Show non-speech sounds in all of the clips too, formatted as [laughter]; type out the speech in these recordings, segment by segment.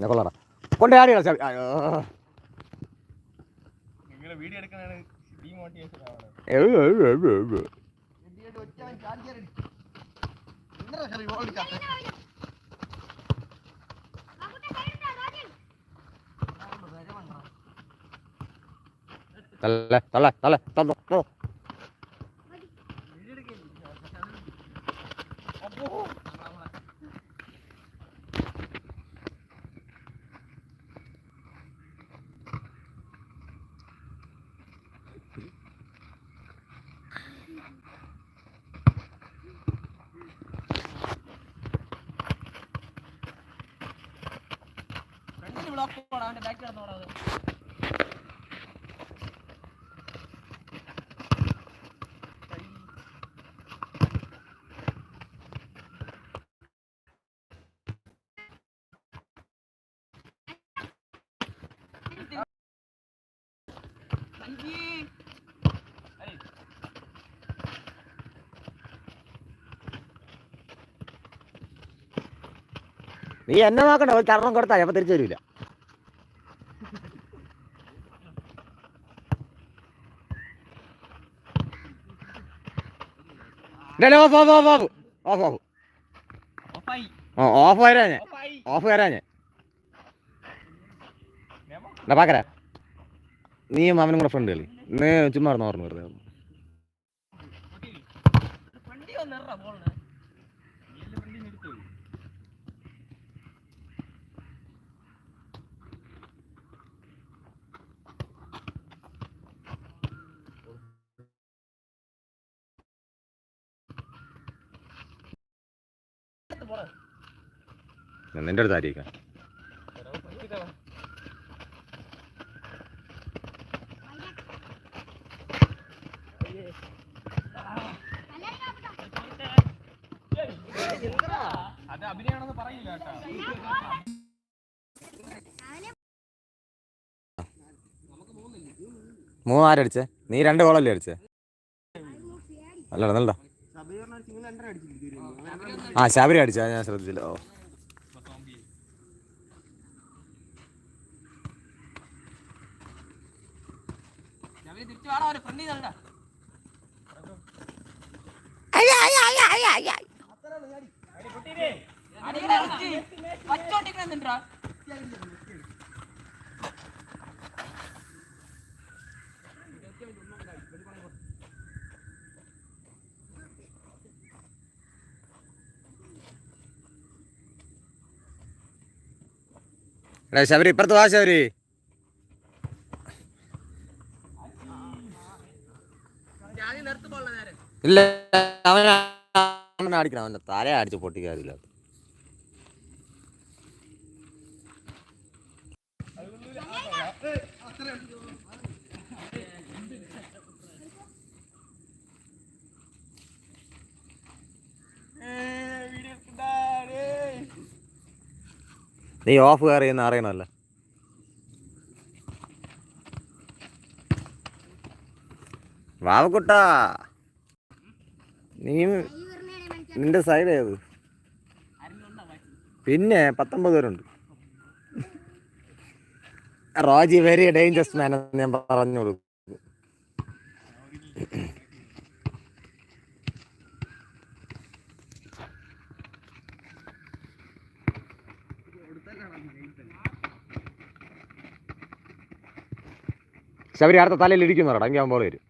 ഞാൻ കൊള്ളാടാ. കൊണ്ട് ആടി കളിച്ചാ അയ്യോ നിങ്ങളെ വീഡിയോ എടുക്കണാണ് ഡീമോട്ടിവേഷൻ ആവണത് ഏ, ഏ, ഏ, ഏ, ഏ. തള്ള തള്ള തള്ള തള്ള തള്ള. പോടാ അവന്റെ ബാക്കിൽ നടന്നോടാ അത്. നീ എന്നെ നോക്കണ്ട ചരണം കൊടുത്താൽ അപ്പൊ തിരിച്ചു വരില്ല off off off off. Off off. Off ഓ ഓഫ് വരാ ഞാൻ. ഓഫ് വരാ ഞാൻ. എന്നാ പാക്കരാ നീയും മാമനും കൂടെ ഫ്രണ്ട് കളി. നീ ചുമ്മാ ഇരുന്ന് ഓർമ്മ വെറുതെ ഫ്രണ്ടി വന്ന് എറ ബോളിന് നീല ഫ്രണ്ടി നിർത്തൂ നിന്റെ അടുത്ത് ആയിരിക്കാം. അത് അഭിനയാണെന്ന് നീ രണ്ട് ഗോളല്ലേ അടിച്ചേ? അല്ലടാ നല്ല ആ ശബരി അടിച്ചാ ഞാൻ ശ്രദ്ധിച്ചില്ല. ഓ. ശബരി ഇപ്പുറത്ത് വാ ശബരി. ഇല്ല അവനെ അടിക്കണം. അവന്റെ തല അടിച്ച് പൊട്ടിക്കാറില്ല. നീ ഓഫ് കയറിയെന്ന് അറിയണമല്ലോ. വാവക്കുട്ടാ. നീ നിന്റെ സൈഡ് ഏത്? പിന്നെ പത്തൊമ്പത് പേരുണ്ട്. റോജി വെരി ഡേഞ്ചറസ് മാൻ എന്ന് ഞാൻ പറഞ്ഞു കൊടുക്കും ശബരി അടുത്ത തലയിൽ ഇടിക്കുന്നു എങ്കിൽ അവൻ പോലെ വരും.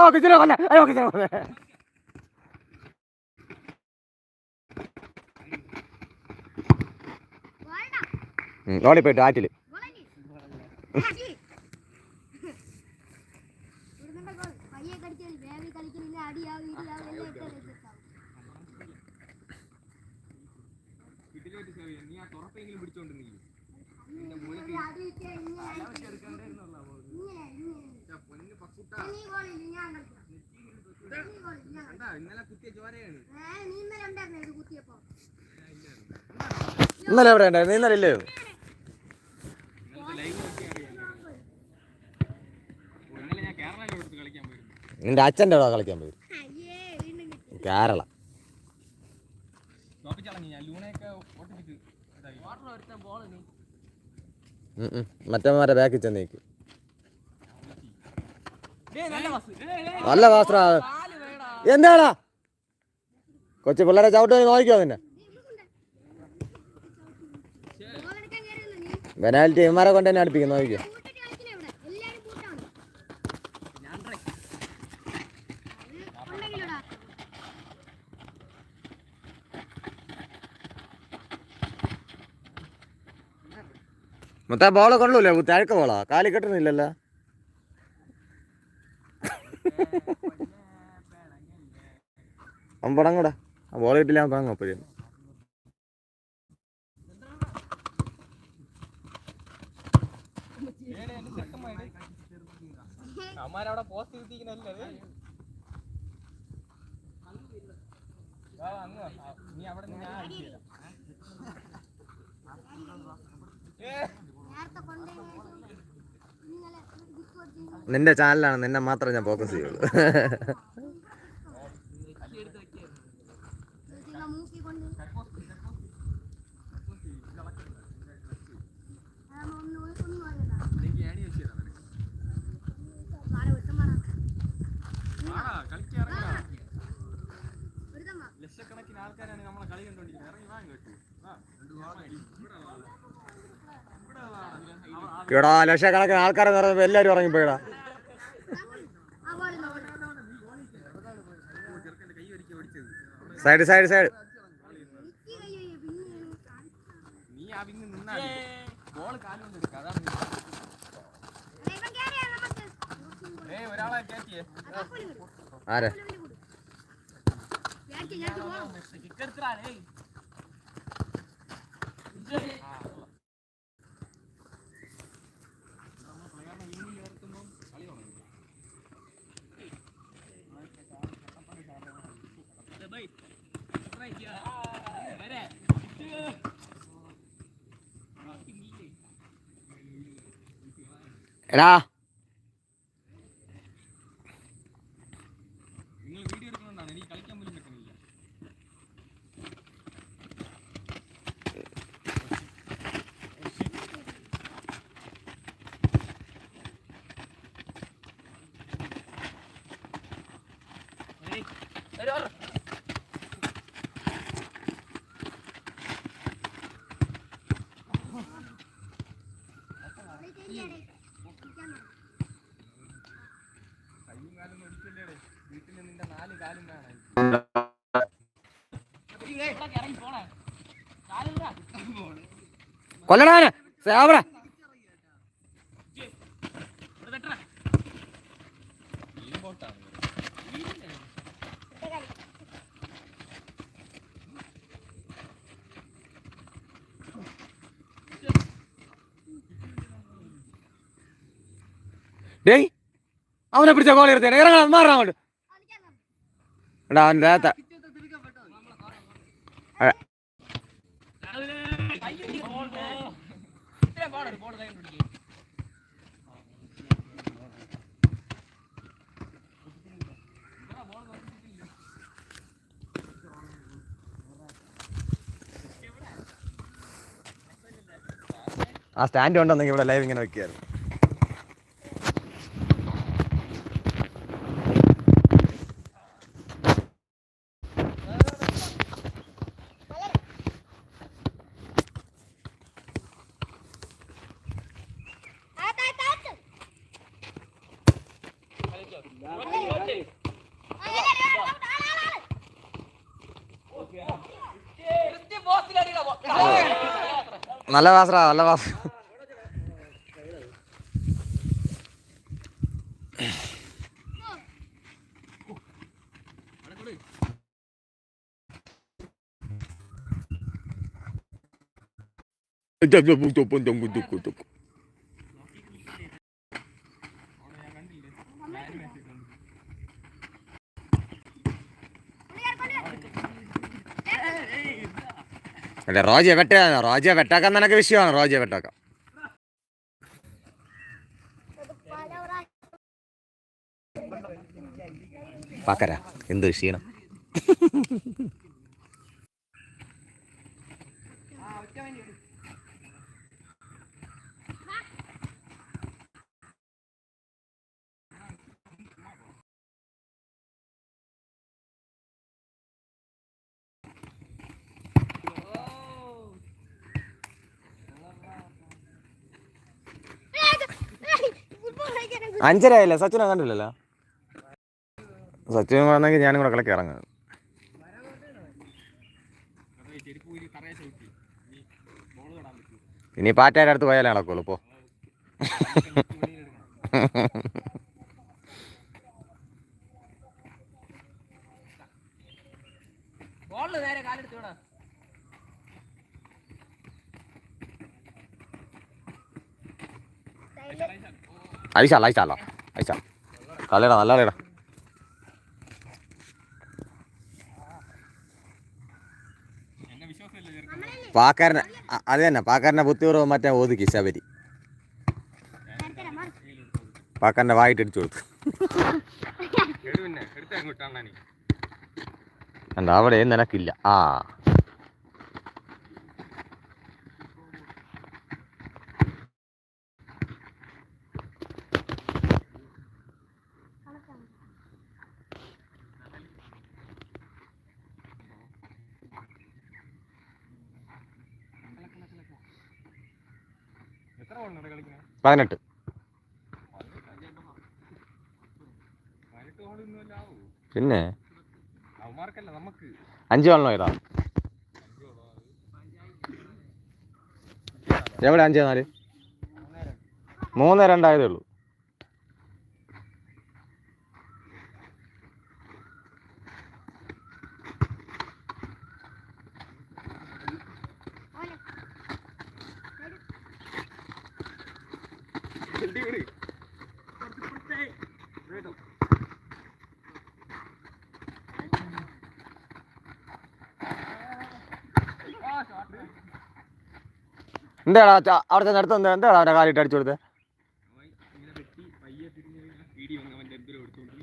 അയ്യോ കിച്ചനെ കൊല്ല അയ്യോ കിച്ചനെ കൊല്ല ഓടി പോയിട്ട് ആറ്റിൽ പയ്യെ കളിക്കൽ വേവി കളിക്കലില്ല അടിയാവും ഇടിയാവും എല്ലാം ഇട്ട് രസിക്കാം ഇതിലോട്ട് സേവ് ചെയ്യാം. നീ ആ തുറപ്പെങ്കിലും പിടിച്ചോണ്ട് ഇന്നലെ അവിടെ ഉണ്ടായിരുന്നു ഇന്നലെ എവിടെ ഉണ്ടായിരുന്നു ഇന്നലെ ഇല്ലേ ഇന്നലത്തെ ലൈവ് നോക്കി അറിയാം ഓ, ഇന്നലെ ഞാൻ കേരളയിലോട്ട് എടുത്ത് കളിക്കാൻ പോയിരുന്നു നിന്റെ അച്ഛന്റെ അവിടെ കളിക്കാൻ പോയി. അയ്യേ വീണ്ടും കിട്ടി. കേരള. മറ്റന്മാരെ ബാക്കിൽ ചെന്നേക്ക് നല്ല വാസ്ത്ര. വേടാ എന്താടാ? കൊച്ചു പിള്ളേരെ ചവിട്ട് നോക്കിയോ നിന്നെ? പെനാൽറ്റി ഇമാരെ കൊണ്ട് തന്നെ അടുപ്പിക്കും നോക്കിയോ മൊത്തം ബോൾ കൊള്ളൂല്ലേ തഴക്ക ബോളാ കാലി കെട്ടുന്നില്ലല്ലോ. അവൻ പടങ്ങൂടാ ആ ബോൾ കിട്ടില്ല അവൻ പടങ്ങും അപ്പോഴും പോസ്റ്റ് ഇരുത്തിക്കുന്നല്ലേ. നീ അവിടെ നിന്റെ ചാനലാണ് നിന്നെ മാത്രമേ ഞാൻ ഫോക്കസ് ചെയ്യുള്ളൂ. [laughs] ആൾക്കാരാണ് നമ്മളെ കളി കണ്ടോണ്ടിരിക്കുന്നത് ഇറങ്ങി വാങ്ങി കേട്ടു. ഇവിടെ ലക്ഷക്കണക്കിന് ആൾക്കാരെന്ന് പറയുമ്പോൾ എല്ലാവരും ഇറങ്ങിപ്പോയിടാ സൈഡ് സൈഡ് സൈഡ്. നീ ആ നിന്നാ ബോൾ എടുക്കുക അതാണ് ഒരാളെ ആരെ? എടാ നിങ്ങൾ വീഡിയോ എടുക്കുന്നോണ്ടാണ് എനിക്ക് കളിക്കാൻ പോലും പറ്റുന്നില്ല അവിടെ ചെയ്യണ്ടേ? കളിക്കാൻ വേണം. കയ്യും കാലും ഒടിക്കല്ലേ വീട്ടിൽ നിന്റെ നാല് കാലും വേണം ഇറങ്ങി പോണേ കാലിടാ കൊല്ലടാനെ ഡേയ് അവനെ പിടിച്ച കോളി എടുത്തേനെ ഇറങ്ങണം മാറാൻ അങ്ങോട്ട്. എടാ അവൻ ആ സ്റ്റാൻഡ് ഉണ്ടെന്നെങ്കിൽ ഇവിടെ ലൈവ് ഇങ്ങനെ വെക്കുകയായിരുന്നു നല്ല വാസറാ നല്ല വാസ അല്ല റോജയെ വെട്ടാ റോജയെ വെട്ടാക്കാൻ നിനക്ക് വിഷയമാണ് റോജയെ വെട്ടാക്കാം പാക്കരാ എന്ത് ക്ഷീണം [laughs] അഞ്ചര ആയില്ലേ സച്ചിനെ കണ്ടില്ലല്ലോ? സച്ചിൻ വന്നെങ്കിൽ ഞാനും കൂടെ കളിക്ക് ഇറങ്ങും. ഇനി പാറ്റയുടെ അടുത്ത് പോയാലേ നടക്കുള്ളൂ ഇപ്പോൾ ബോളിൽ നേരെ ഐശാല ഐശാല ഐശാ കളിയടാ നല്ല കളിയടാ. പാക്കാരനെ അത് തന്നെ പാക്കാരനെ ബുദ്ധിപൂർവം മറ്റേ ഒതുക്കി ശബരി. പാക്കാരന്റെ വായിട്ട് അടിച്ചു കൊടുത്തു. അണ്ണാനി അവിടെ നിനക്കില്ല. ആ. പതിനെട്ട്. പിന്നെ? അഞ്ച് വണ്ണോ ഇതാ എവിടെ അഞ്ച് നാല്? മൂന്ന് രണ്ടായതേ ഉള്ളൂ. എന്താടാ അവിടെ അടുത്ത് എന്താ എന്താടാ അവന്റെ കാലിട്ട് അടിച്ചു കൊടുത്തത്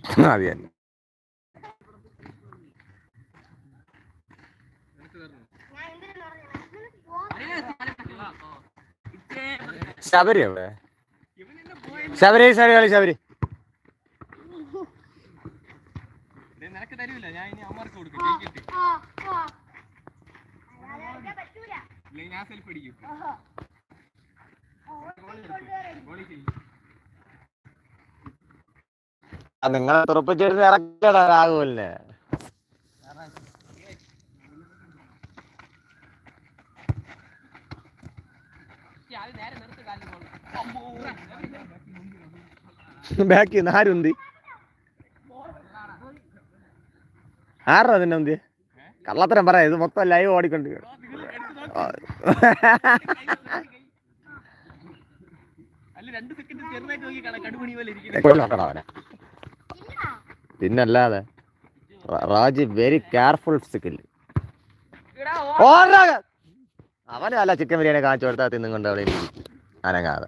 [laughs] അത് തന്നെ? ശബരി എവിടെ ഇവൻ എന്നെ പോയ ശബരി കളി ശബരി. നിനക്ക് തരൂല. ഞാൻ ഇനി അമ്മമാർക്ക് കൊടുക്കും. ഞാൻ സെൽഫ് അടിക്കും നിങ്ങൾ തുറപ്പിച്ചിട്ട് ഇറക്കടാ രാഘവല്ലേ ബാക്കി ആരുന്തി ആരാ നിന്നെ ഉന്തി കള്ളത്തരം പറയാ ഇത് മൊത്തം ലൈവ് ഓടിക്കൊണ്ട് പിന്നല്ലാതെ റാജി വെരി കെയർഫുൾ സ്കിൽ അവനല്ല ചിക്കൻ ബിരിയാണി കാണിച്ചു കൊടുത്താൽ തിന്നും കൊണ്ട് അവിടെ അനങ്ങാതെ.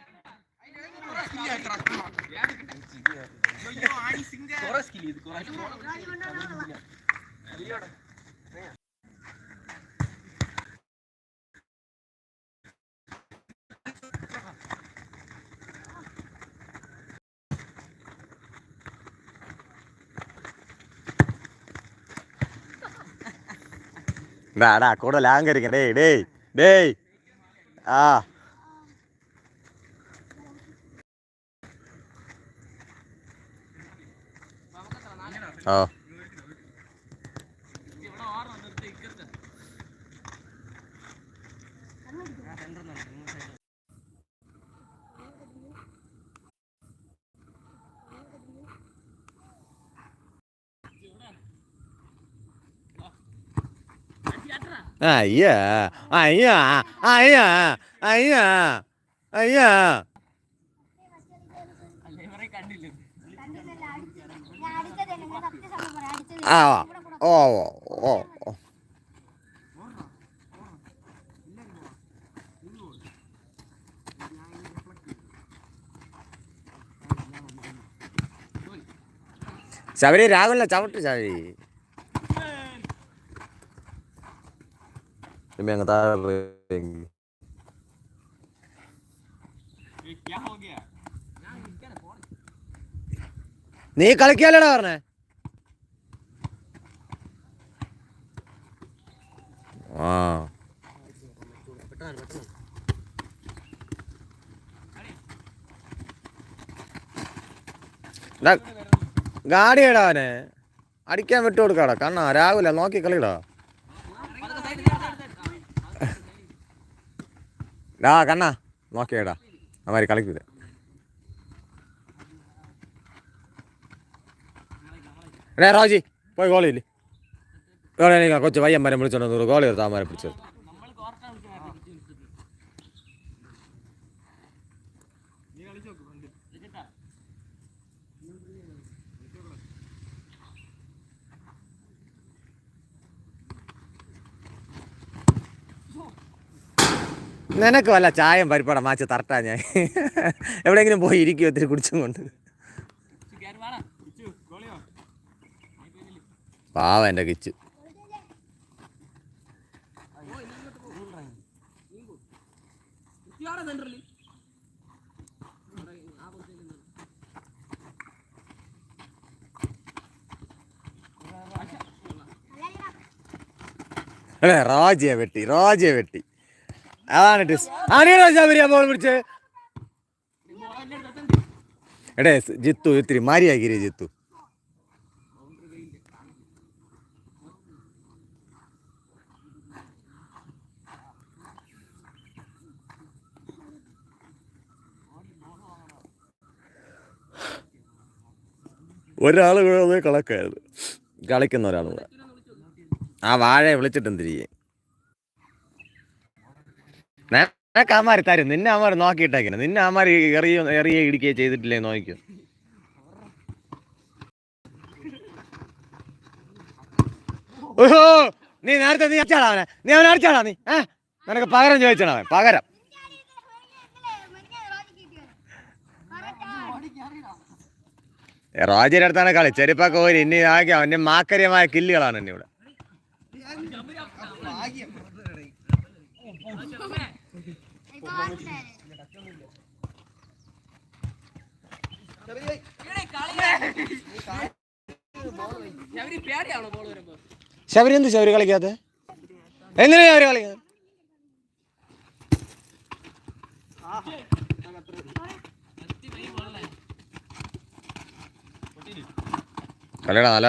തന്നെ കൊണ്ടുവന്നു. കൊല്ലടാ അവനെ. ഡാ ഡാ കൂടുതൽ അഹങ്കരിക്കാം ഡേയ് ഡേയ് ഡേയ്. ആ. ഓ അയ്യാ അയ്യാ അയ്യാ അയ്യാ അയ്യാ അല്ലേ ഇവരെ കണ്ടില്ല കണ്ടില്ലല്ലോ, അടിച്ചത്. ഞാൻ അടിച്ചതല്ല, ഞാൻ സത്യസത്യം പറയാം, അടിച്ചത് ആ ഓ ഓ ഓ ശബരി രാഹുലിനെ ചവിട്ട് ശബരി നീ കളിക്കാലടാ പറഞ്ഞേ. ഗാഡി ഇടാ അവനെ. അടിക്കാൻ വിട്ടു കൊടുക്കാടാ കണ്ണാ രാവിലെ നോക്കി കളിടാ ഡാ കണ്ണാ നോക്കിയടാ. അമാരി കളിക്കൂല. എടാ റോജി പോയി ഗോളിയില്ലേ ഗോളി കൊച്ചു പയ്യന്മാരെ വിളിച്ചോണ്ട് ഗോളി താമാരെ പിടിച്ചത് നിനക്ക് വല്ല ചായം പരിപ്പടം? മാച്ച് തരട്ടാ ഞാൻ. എവിടെയെങ്കിലും പോയി ഇരിക്കും ഒത്തിരി കുടിച്ചും കൊണ്ട്? പാവ എന്റെ കിച്ചു. അല്ലേ റോജിയെ വെട്ടി റോജിയെ വെട്ടി. അതാണ് ടിസ് ആണിയോ ശബരിയാ ബോൾ പിടിച്ച് എടേ ജിത്തു ഇത്തിരി മാരിയാക്കിരി ജിത്തു. ഒരാൾ കൂടെ കളക്കായിരുന്നു. കളിക്കുന്ന ഒരാൾ കൂടെ. ആ വാഴയെ വിളിച്ചിട്ടും തിരികെ നിനക്ക് അമാര് തരും. നിന്നെ അമാര് നോക്കിയിട്ടേക്കിനെ നിന്നെ അമാര് എറിയോ എറിയ ഇടിക്കുകയോ ചെയ്തിട്ടില്ലേ നോക്കിയോ ഓഹോ! നീ നേരത്തെ നീ അടിച്ചാടാ അവനെ? നീ അവനെ അടിച്ചാടാ നീ? ഏ? നിനക്ക് പകരം ചോദിച്ചാണ് അവൻ. പകരം. റോജയുടെ അടുത്താണ് കളി. ചെരുപ്പൊക്കെ ഒരു ഇനി ആകെ അവന്റെ മാക്കര്യമായ കില്ലുകളാണ് എന്നെ ഇവിടെ. ശബരി എന്ത് ശബരി കളിക്കാത്ത? എന്തിനാ ശബരി കളിക്കാത്ത? കളിയടാ നല്ല